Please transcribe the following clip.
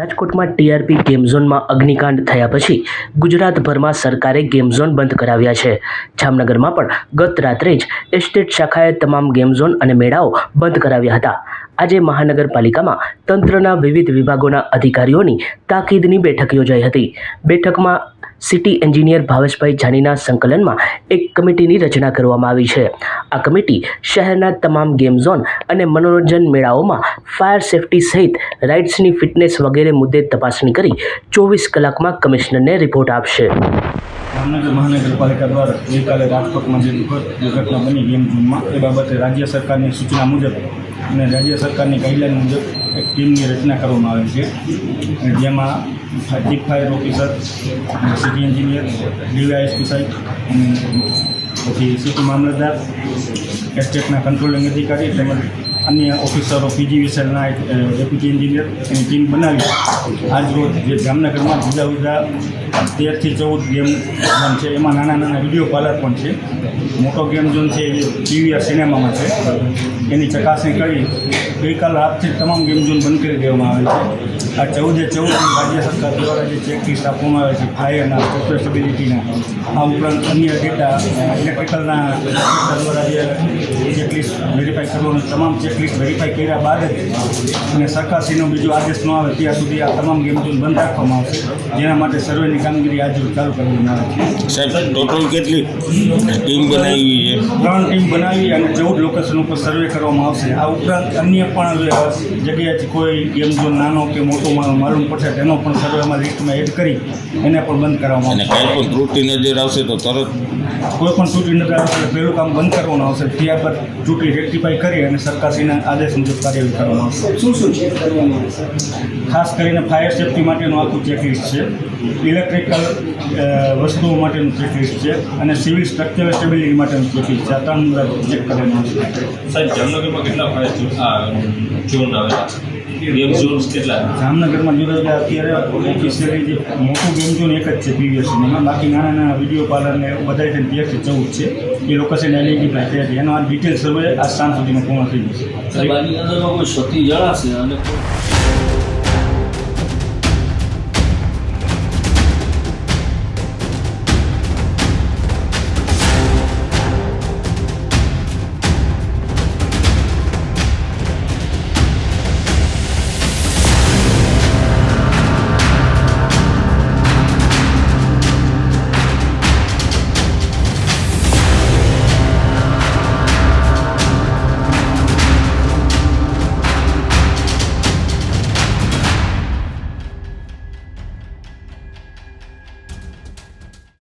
રાજકોટમાં TRP game ઝોનમાં અગ્નિકાંડ થયા પછી ગુજરાતભરમાં સરકારે ગેમ ઝોન બંધ કરાવ્યા છે. જામનગરમાં પણ ગત રાત્રે જ એસ્ટેટ શાખાએ તમામ ગેમ ઝોન અને મેળાઓ બંધ કરાવ્યા હતા. આજે મહાનગરપાલિકામાં તંત્રના વિવિધ વિભાગોના અધિકારીઓની તાકીદની બેઠક યોજાઈ હતી. બેઠકમાં સિટી એન્જિનિયર ભાવેશભાઈ જાનીના સંકલનમાં એક કમિટીની રચના કરવામાં આવી છે. આ કમિટી શહેરના તમામ ગેમ ઝોન અને મનોરંજન મેળાઓમાં ફાયર સેફટી સહિત રાઇડ્સની ફિટનેસ વગેરે મુદ્દે તપાસણી કરી ચોવીસ કલાકમાં કમિશનરને રિપોર્ટ આપશે. જામનગર મહાનગરપાલિકા દ્વારા ગઈકાલે રાજકોટમાં જે દુર્ઘટના બની ગેમ ઝોનમાં એ બાબતે રાજ્ય સરકારની સૂચના મુજબ અને રાજ્ય સરકારની ગાઈડલાઈન મુજબ એક ટીમની રચના કરવામાં આવી છે. જેમાં chief fire officer city engineer DYSP સાહેબ પછી સિટી મામલતદાર એસ્ટેટના કંટ્રોલિંગ અધિકારી તેમજ અન્ય ઓફિસરો પીજીવીસીએલના ડેપ્યુટી એન્જિનિયર એની ટીમ બનાવી. આજરોજ જે જામનગરમાં જુદા જુદા તેરથી ચૌદ ગેમ ઝોન છે. એમાં નાના નાના વીડિયો પાર્લર પણ છે. મોટો ગેમ ઝોન છે એ પીવીઆર સિનેમામાં છે. એની ચકાસણી કરી ગઈકાલ રાતથી તમામ ગેમ ઝોન બંધ કરી દેવામાં આવે છે. આ ચૌદે ચૌદ રાજ્ય સરકાર દ્વારા જે ચેકલિસ્ટ આપવામાં આવે છે ફાયરના સ્ટેબિલિટીના આ ઉપરાંત અન્ય ડેટા ઇલેક્ટ્રિકલના દ્વારા જે ચેકલિસ્ટ વેરીફાઈ કરવાનું તમામ ચેકલિસ્ટ વેરીફાઈ કર્યા બાદ જ અને સરકારશ્રીનો બીજો આદેશ ન આવે ત્યાં સુધી આ તમામ ગેમ ઝોન બંધ રાખવામાં આવશે. જેના માટે સર્વેની કામગીરી આજે ચાલુ કરવામાં આવે છે. સાહેબ ટોટલ કેટલી ટીમ બનાવી છે? ત્રણ ટીમ બનાવી અને ચૌદ લોકેશન ઉપર સર્વે કરવામાં આવશે. આ ઉપરાંત અન્ય પણ જગ્યાએથી કોઈ ગેમ ઝોન નાનો કે મોટો મા- માલુમ પડશે તેનો પણ સર્વેમાં લિસ્ટમાં એડ કરી એને પણ બંધ કરવામાં અને આવશે કાંઈ પણ ત્રુટિ નજર આવશે તો તરત કોઈ પણ ચૂંટણી નજર આવશે પહેલું કામ બંધ કરવાનું આવશે. ત્યારબાદ ચૂંટણી રેક્ટિફાઈ કરી અને સરકારશ્રીના આદેશ મુજબ કાર્યવાહી કરવામાં આવશે. શું શું ચેક કરવામાં આવશે ખાસ કરીને ફાયર સેફ્ટી માટેનું આખું ચેકલિસ્ટ છે. ઇલેક્ટ્રિકલ વસ્તુઓ માટેનું ચેકલિસ્ટ છે અને સિવિલ સ્ટ્રક્ચરલ સ્ટેબિલિટી માટેનું ચેકલિસ્ટ છે. આ ત્રણ ચેક કરવામાં આવશે સાહેબ જામનગરમાં કેટલા ફાયર ઝોન આ આવેલા? કેટલા? જામનગરમાં જુદા અત્યારે ઓફિસિયલી જે મોટું ગેમ ઝોન એક જ છે પીવીએસસીમાં બાકી નાના નાના વીડિયો પાર્લર ને બધા છે તેરથી ચૌદ છે. એ લોકેશન આઈડેન્ટિફાઈ થયા છે. એનો આ ડિટેલ સર્વે આ સાંજ સુધીમાં પૂર્ણ થઈ જશે. સાહેબ અંદરમાં કોઈ ક્ષતિ જણાશે અને